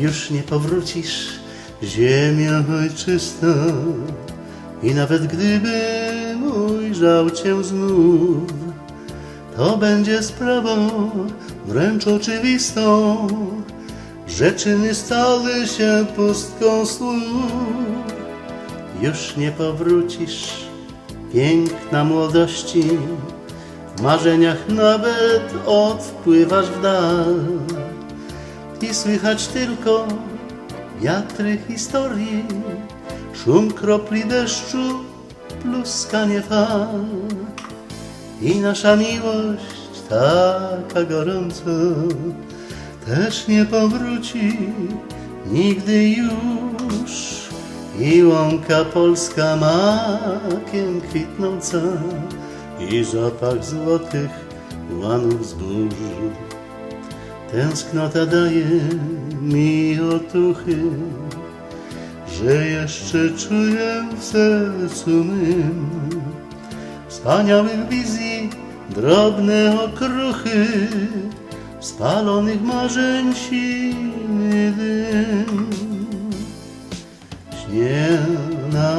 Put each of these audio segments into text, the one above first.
już nie powrócisz, ziemia ojczysta. I nawet gdybym ujrzał cię znów, to będzie sprawą wręcz oczywistą, że czyny stały się pustką słów. Już nie powrócisz, piękna młodości, w marzeniach nawet odpływasz w dal. I słychać tylko wiatry historii, szum kropli deszczu, pluskanie fal. I nasza miłość taka gorąca też nie powróci nigdy już. I łąka polska makiem kwitnąca i zapach złotych łanów zbóż. Tęsknota daje mi otuchy, że jeszcze czuję w sercu mym wspaniałych wizji drobne okruchy, spalonych marzeń silny dym. Śnie na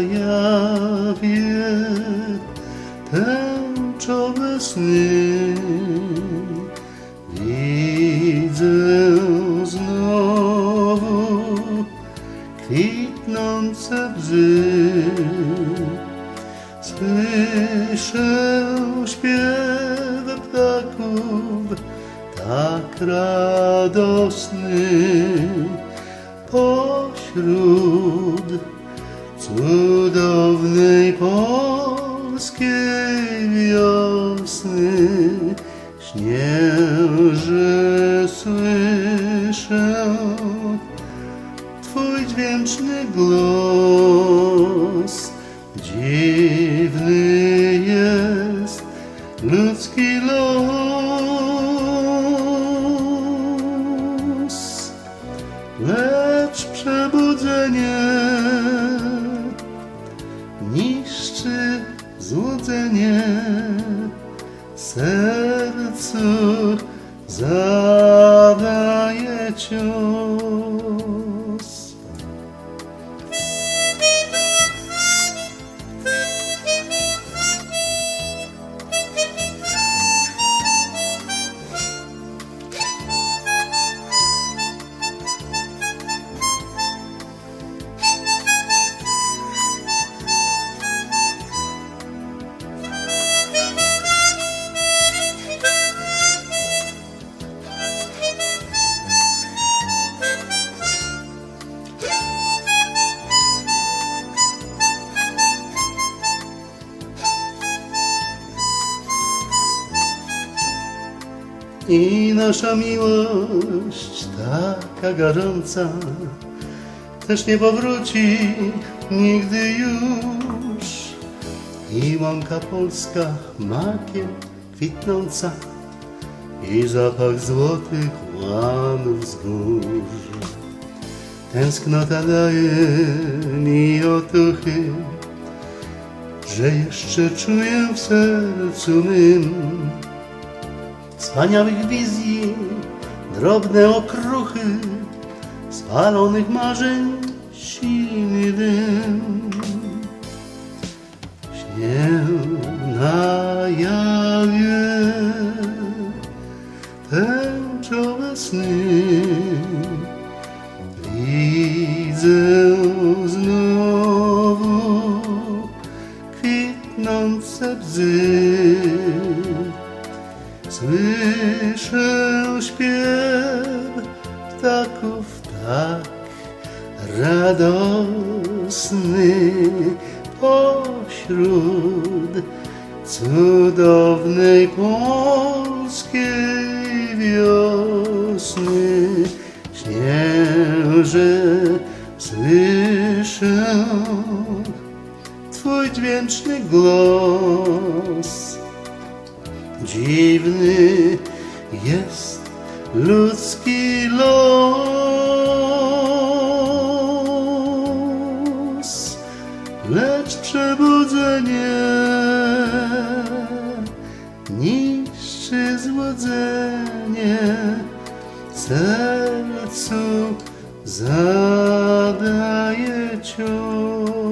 jawie śpiew ptaków tak radosny pośród cudownej polskiej wiosny. Śnię, że słyszę Twój dźwięczny głos. Dziwny ludzki los, lecz przebudzenie niszczy złudzenie sercu zadaje cios. I nasza miłość taka gorąca też nie powróci nigdy już. I łąka polska makiem kwitnąca i zapach złotych łanów zbóż. Tęsknota daje mi otuchy, że jeszcze czuję w sercu mym wspaniałych wizji, drobne okruchy, spalonych marzeń, silny dym. Śnię na jawie tęczowe sny, widzę śpiew ptaków tak radosny pośród cudownej polskiej wiosny. Śnię, słyszę Twój dźwięczny głos. Dziwny jest ludzki los, lecz przebudzenie niszczy złudzenie sercu zadaje ciąg.